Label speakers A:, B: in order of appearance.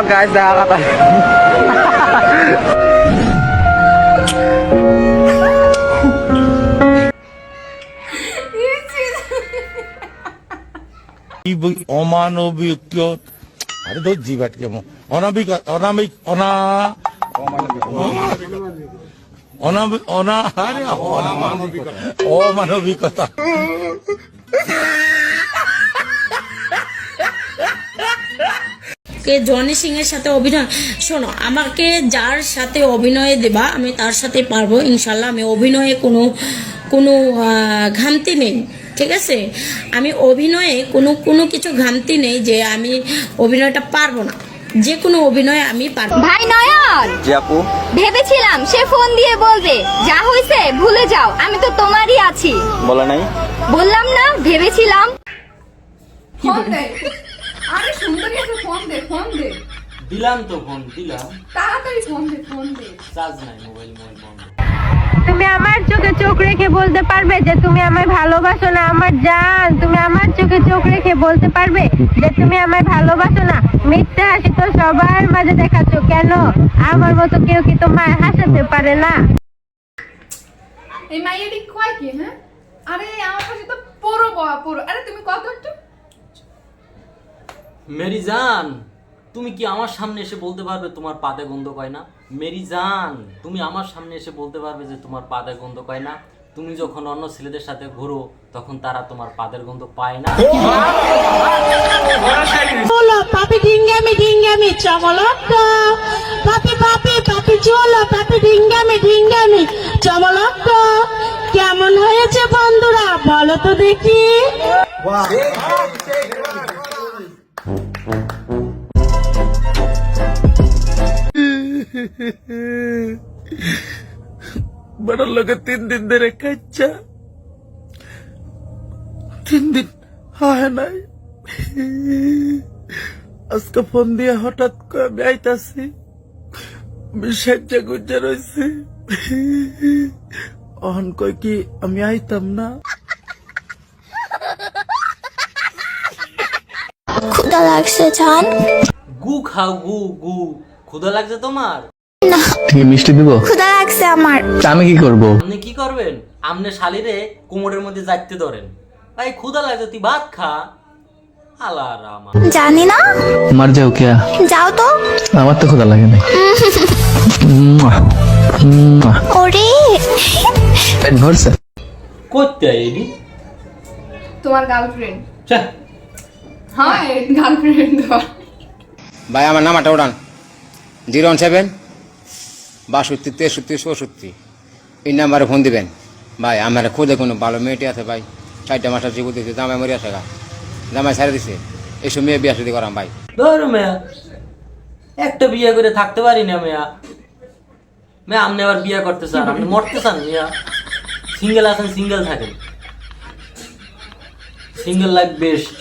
A: lang guys, nakakatawa.
B: অমানবিক। আরে তো জিবাট কেমন? অনাবিক অনামিক অনা অনাবিক অনা আরে অমানবিকতা।
C: কে জনি সিং এর সাথে অভিনয় শোনো আমাকে যার সাথে অভিনয়ে দেবা আমি তার সাথে পারব ইনশাল্লাহ আমি অভিনয়ে কোনো কোনো আহ, ঘামতি নেই ঠিক আছে? আমি অভিনয়ে কোনো কোনো কিছু ঘামতি নেই যে আমি অভিনয়টা পারব না। যে কোনো অভিনয়ে আমি পারব
D: ভাই নয়ন!
A: জি আপু।
D: ভেবেছিলাম সে ফোন দিয়ে বলবে যা হয়েছে ভুলে যাও আমি তো তোমারই আছি।
A: বলো নাই।
D: বললাম না ভেবেছিলাম
E: ফোন দে আরে সুন্দরী আছে ফোন দে ফোন দে।
F: দিলাম তো ফোন দিলাম।
E: তাড়াতাড়ি ফোন দে ফোন দে।
F: চার্জ নাই মোবাইল মোবাইল বন্ধ।
G: তুমি আমার চোখে চোখ রেখে বলতে পারবে যে তুমি আমায় ভালোবাসো না আমার জান। তুমি আমার চোখে চোখ রেখে বলতে পারবে যে তুমি আমায় ভালোবাসো না। মিথ্যে হাসি তো সবার মাঝে দেখাচ্ছ কেন? আমার মতো কেউ কি তোমায় হাসাতে পারে না?
E: এই মাইয়াটি কয় কি হ্যাঁ? আরে আমার পাশে তো পুরো পুরো আরে তুমি কত একটু?
F: মেরি জান তুমি কি আমার সামনে এসে বলতে পারবে তোমার পাদে গন্ধ পায় না? মেরিজান তুমি আমার সামনে এসে বলতে পারবে যে তোমার পাদে গন্ধ পায় না? তুমি যখন অন্য ছেলেদের সাথে ঘুরো তখন তারা তোমার পাদের গন্ধ পায় না।
H: Cholo, papi dingami dingami chamalaka. Papi papi papi চলো পাপি ডিঙ্গামি ডিঙ্গামি চমলকা কেমন হয়েছে বন্ধুরা বলো তো দেখি।
B: বড় লোকে তিন দিন ধরে খাচ্ছা তিন দিন হয় নাই আজকে ফোন দিয়ে হঠাৎ করে আমি আইতাছি আমি সাজ্জা গুজ্জা রয়েছি অহন কই কি আমি আইতাম না
D: ক্ষুদা লাগছে জান
F: গু খাও গু গু ক্ষুধা লাগছে তোমার
A: ঠিক মিষ্টি দিব?
D: ক্ষুদা লাগছে আমার।
A: আমি কি করব?
F: আপনি কি করবেন? আপনি শালিরে কোমরের মধ্যে যাইতে ধরেন। ভাই ক্ষুধা লাগছে তুই ভাত খা। আলা রামা
D: জানি না।
A: মার যাও কে
D: যাও তো।
A: আমার তো খোদা লাগে নাই।
D: ওরে।
A: পেট ভরছে
F: করতে এডি।
E: তোমার গার্লফ্রেন্ড হ্যাঁ গার্লফ্রেন্ড
I: ভাই আমার নাম্বারটা উড়ান জিরো ওয়ান সেভেন বাষট্টি, তেষট্টি, চৌষট্টি। এই নাম্বারে ফোন দিবেন। ভাই, আমার খোঁজে কোনো ভালো মেয়েটি আছে ভাই। চারটা মাসের জীবন দিচ্ছে জামাই মরে আছে গা। জামাই ছেড়ে দিছে। এইসব মেয়ে বিয়া শুধু করাম ভাই।
F: ধরো মেয়া, একটা বিয়ে করে থাকতে পারি না মেয়া। মেয়া, আপনি আবার বিয়ে করতে চান, আপনি মরতে চান মেয়া। সিঙ্গেল আছেন, সিঙ্গেল থাকেন। Single life best.